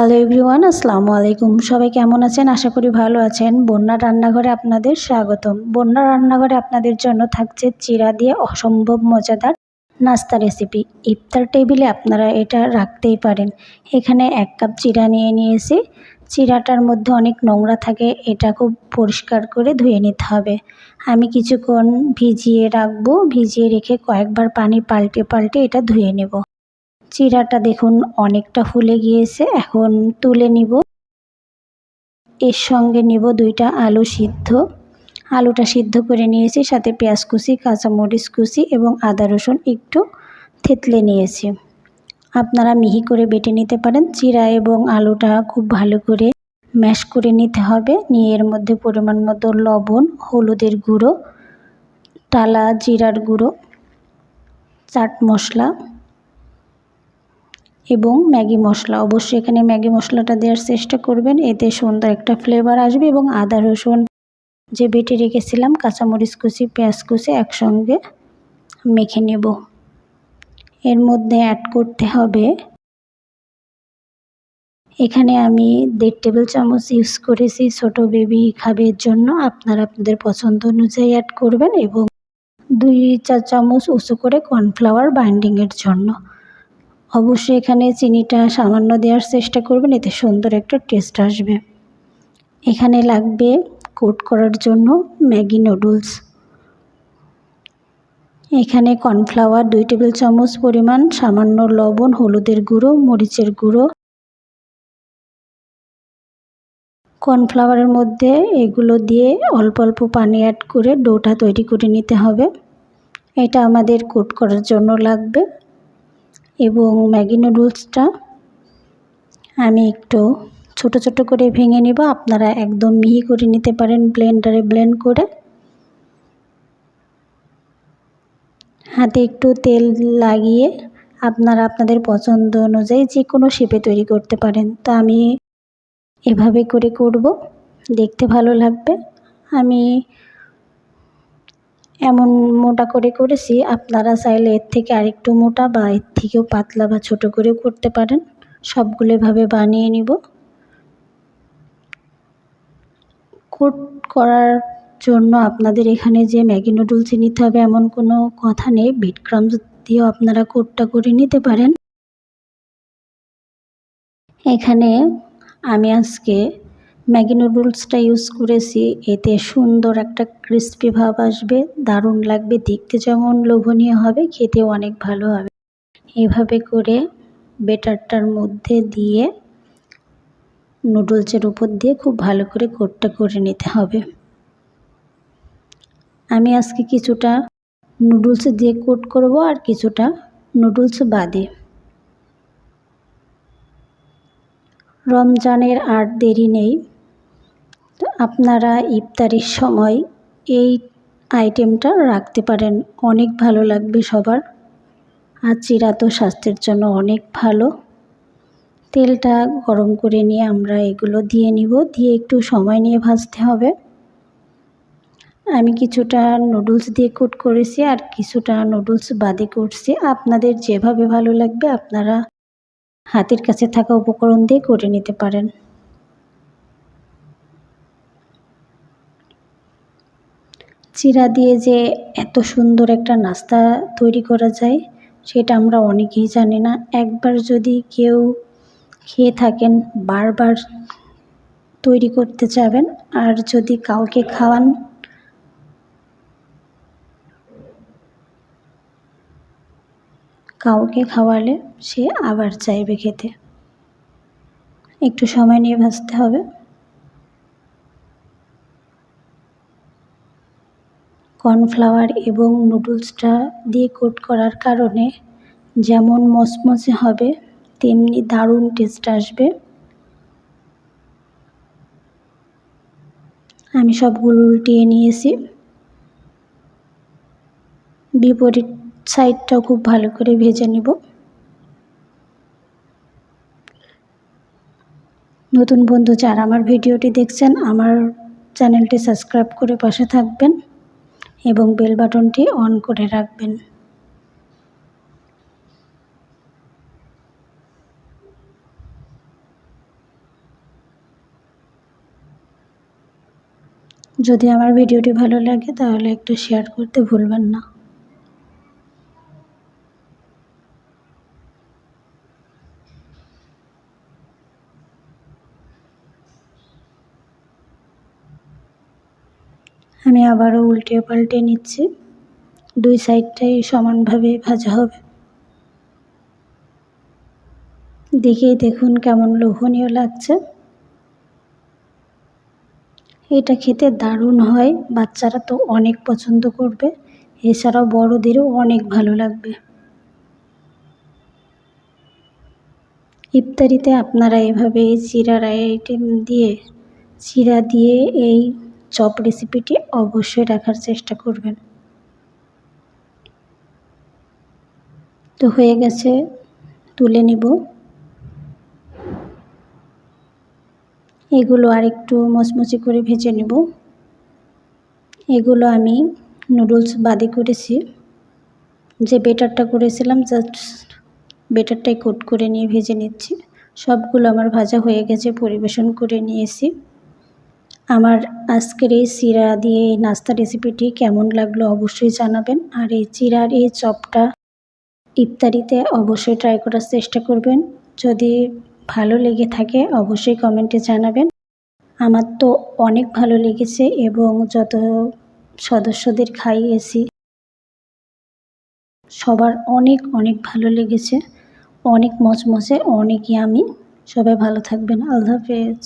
Hello everyone আসসালামু আলাইকুম। সবাই কেমন আছেন? আশা করি ভালো আছেন। বন্যা রান্নাঘরে আপনাদের স্বাগতম। বন্যা রান্নাঘরে আপনাদের জন্য থাকছে চিরা দিয়ে অসম্ভব মজাদার নাস্তা রেসিপি ইফতার টেবিলে আপনারা এটা রাখতেই পারেন। এখানে এক কাপ চিরা নিয়ে নিয়েছি। চিরাটার মধ্যে অনেক নোংরা থাকে, এটা খুব পরিষ্কার করে ধুয়ে নিতে হবে। আমি কিছুক্ষণ ভিজিয়ে রাখব। ভিজিয়ে রেখে কয়েকবার পানি পাল্টে পাল্টে এটা ধুয়ে নেব। চিরাটা দেখুন অনেকটা ফুলে গিয়েছে। এখন তুলে নিব। এর সঙ্গে নিব দুইটা আলু সিদ্ধ। আলুটা সিদ্ধ করে নিয়েছি, সাথে পেঁয়াজ কুচি, কাঁচামরিচ কুচি এবং আদা রসুন একটু থেতলে নিয়েছি। আপনারা মিহি করে বেটে নিতে পারেন। চিরা এবং আলুটা খুব ভালো করে ম্যাশ করে নিতে হবে। নিয়ে এর মধ্যে পরিমাণ মতো লবণ, হলুদের গুঁড়ো, টালা, জিরার গুঁড়ো, চাট মশলা এবং ম্যাগি মশলা। অবশ্যই এখানে ম্যাগি মশলাটা দেওয়ার চেষ্টা করবেন। এতে সুন্দর একটা ফ্লেভার আসবে এবং আদা, রসুন, যে বেটে রেখেছিলাম, কাঁচামরিচ কুচি, পেঁয়াজ কুচি একসঙ্গে মেখে নেব। এর মধ্যে অ্যাড করতে হবে এখানে আমি দেড় টেবিল চামচ ইউজ করেছি ছোট বেবি খাবের জন্য। আপনারা আপনাদের পছন্দ অনুযায়ী অ্যাড করবেন এবং দুই চার চামচ উঁচু করে কর্নফ্লাওয়ার বাইন্ডিংয়ের জন্য। অবশ্যই এখানে চিনিটা সামান্য দেওয়ার চেষ্টা করবেন, এতে সুন্দর একটা টেস্ট আসবে। এখানে লাগবে কোট করার জন্য ম্যাগি নুডলস এখানে কর্নফ্লাওয়ার দুই টেবিল চামচ পরিমাণ, সামান্য লবণ, হলুদের গুঁড়ো, মরিচের গুঁড়ো। কর্নফ্লাওয়ারের মধ্যে এগুলো দিয়ে অল্প অল্প পানি অ্যাড করে ডোটা তৈরি করে নিতে হবে। এটা আমাদের কোট করার জন্য লাগবে। এবং ম্যাগি নুডলসটা আমি একটু ছোট ছোট করে ভেঙে নেব। আপনারা একদম মিহি করে নিতে পারেন ব্লেন্ডারে ব্লেন্ড করে। হাতে একটু তেল লাগিয়ে আপনারা আপনাদের পছন্দ অনুযায়ী যে কোনো শেপে তৈরি করতে পারেন। তো আমি এভাবে করে করব। দেখতে ভালো লাগবে। আমি এমন মোটা করে করেছি, আপনারা চাইলে এর থেকে আরেকটু মোটা বা এর থেকেও পাতলা বা ছোট করেও করতে পারেন। সবগুলো এভাবে বানিয়ে নিব। কোট করার জন্য আপনাদের এখানে যে ম্যাগি নুডলস নিতে হবে এমন কোনো কথা নেই। বিট ক্রামস দিয়েও আপনারা কোটটা করে নিতে পারেন। এখানে আমি আজকে ম্যাগি নুডলসটা ইউজ করেছি, এতে সুন্দর একটা ক্রিস্পি ভাব আসবে, দারুণ লাগবে, দেখতে যেমন লোভনীয় হবে, খেতেও অনেক ভালো হবে। এভাবে করে বেটারটার মধ্যে দিয়ে নুডলসের উপর দিয়ে খুব ভালো করে কোটটা করে নিতে হবে। আমি আজকে কিছুটা নুডলস দিয়ে কোট করব আর কিছুটা নুডলস বাদে। রমজানের আর দেরি নেই। আপনারা ইফতারির সময় এই আইটেমটা রাখতে পারেন। অনেক ভালো লাগবে সবার। আর চিরা তো স্বাস্থ্যের জন্য অনেক ভালো। তেলটা গরম করে নিয়ে আমরা এগুলো দিয়ে নিব। দিয়ে একটু সময় নিয়ে ভাজতে হবে। আমি কিছুটা নুডলস দিয়ে কুট করেছি আর কিছুটা নুডলস বাদে করছি। আপনাদের যেভাবে ভালো লাগবে আপনারা হাতের কাছে থাকা উপকরণ দিয়ে করে নিতে পারেন। চিরা দিয়ে যে এত সুন্দর একটা নাস্তা তৈরি করা যায়, সেটা আমরা অনেকেই জানি না। একবার যদি কেউ খেয়ে থাকেন, বারবার তৈরি করতে চাবেন আর যদি কাউকে খাওয়ান, কাউকে খাওয়ালে সে আবার চাইবে খেতে। একটু সময় নিয়ে ভাজতে হবে। কর্নফ্লাওয়ার এবং নুডলসটা দিয়ে কোট করার কারণে যেমন মচমচে হবে, তেমনি দারুণ টেস্ট আসবে। আমি সবগুলো উল্টিয়ে নিয়েছি। বিপরীত সাইডটাও খুব ভালো করে ভেজে নেব। নতুন বন্ধু যারা আমার ভিডিওটি দেখছেন, আমার চ্যানেলটি সাবস্ক্রাইব করে পাশে থাকবেন। এবং বেল বাটনটি অন করে রাখবেন। যদি আমার ভিডিওটি ভালো লাগে তাহলে একটু শেয়ার করতে ভুলবেন না। আমি আবারও উল্টে পাল্টে নিচ্ছি। দুই সাইডটাই সমানভাবে ভাজা হবে। দেখেই দেখুন কেমন লোভনীয় লাগছে। এটা খেতে দারুণ হয়, বাচ্চারা তো অনেক পছন্দ করবে, এছাড়াও বড়দেরও অনেক ভালো লাগবে। ইফতারিতে আপনারা এভাবে জিরার আইটেম দিয়ে জিরা দিয়ে এই চপ রেসিপিটি অবশ্যই রাখার চেষ্টা করবেন। তো হয়ে গেছে, তুলে নিব। এগুলো আর একটু মচমচে করে ভেজে নেব। এগুলো আমি নুডলস বাদি করেছি। যে বেটারটা করেছিলাম জাস্ট বেটারটাই কোট করে নিয়ে ভেজে নিচ্ছি। সবগুলো আমার ভাজা হয়ে গেছে, পরিবেশন করে নিয়েছি। আমার আজকের এই চিরা দিয়ে এই নাস্তা রেসিপিটি কেমন লাগল অবশ্যই জানাবেন। আর এই চিরার এই চপটা ইফতারিতে অবশ্যই ট্রাই করার চেষ্টা করবেন। যদি ভালো লেগে থাকে, অবশ্যই কমেন্টে জানাবেন। আমার তো অনেক ভালো লেগেছে এবং যত সদস্যদের খাইয়েছি, সবার অনেক অনেক ভালো লেগেছে। অনেক মচমচে অনেকই আমি। সবাই ভালো থাকবেন। আল্লাহ হাফেজ।